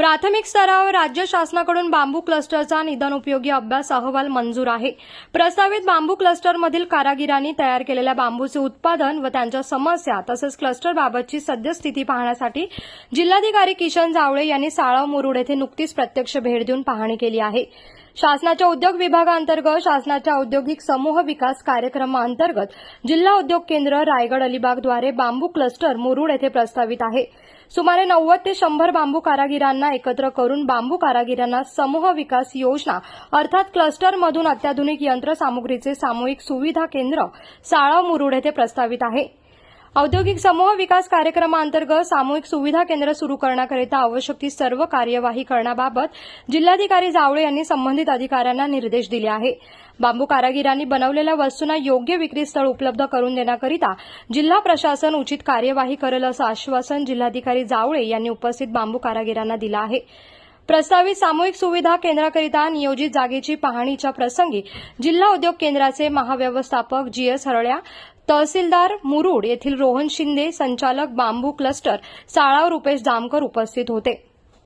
प्राथमिक स्तरावर राज्य शासनाकडून बांबू क्लस्टरचा निदान उपयोगी अभ्यास अहवाल मंजूर आहे. प्रस्तावित बांबू क्लस्टरमधील कारागिरांनी तयार केलेल्या बांबूचे उत्पादन व त्यांच्या समस्या तसंच क्लस्टरबाबतची सद्यस्थिती पाहण्यासाठी जिल्हाधिकारी किशन जावळे यांनी साळाव मुरुड येथे नुकतीच प्रत्यक्ष भेट देऊन पाहणी केली आहे. शासनाच्या उद्योग विभागाअंतर्गत शासनाच्या औद्योगिक समूह विकास कार्यक्रमाअंतर्गत जिल्हा उद्योग केंद्र रायगड अलिबागद्वारे बांबू क्लस्टर मुरुड येथे प्रस्तावित आहे. सुमारे नव्वद ते शंभर बांबू कारागिरांना एकत्र करून बांबू कारागिरांना समूह विकास योजना अर्थात क्लस्टरमधून अत्याधुनिक यंत्रसामुग्रीचे सामूहिक सुविधा केंद्र साळाव मुरुड येथे प्रस्तावित आहे. औद्योगिक समूह विकास कार्यक्रमाअंतर्गत सामूहिक सुविधा केंद्र सुरू करण्याकरिता आवश्यक ती सर्व कार्यवाही करण्याबाबत जिल्हाधिकारी जावळे यांनी संबंधित अधिकाऱ्यांना निर्देश दिले आहे. बांबू कारागिरांनी बनवलेल्या वस्तूंना योग्य विक्री स्थळ उपलब्ध करून देण्याकरिता जिल्हा प्रशासन उचित कार्यवाही करेल असं आश्वासन जिल्हाधिकारी जावळे यांनी उपस्थित बांबू कारागिरांना दिलं आहे. प्रस्तावित सामूहिक सुविधा केंद्राकरिता नियोजित जागेची पाहणीच्या प्रसंगी जिल्हा उद्योग केंद्राचे महाव्यवस्थापक जी एस हरळ्या तहसीलदार मुरुड येथील रोहन शिंदे संचालक बांबू क्लस्टर साळाव रुपेश जामकर उपस्थित होते.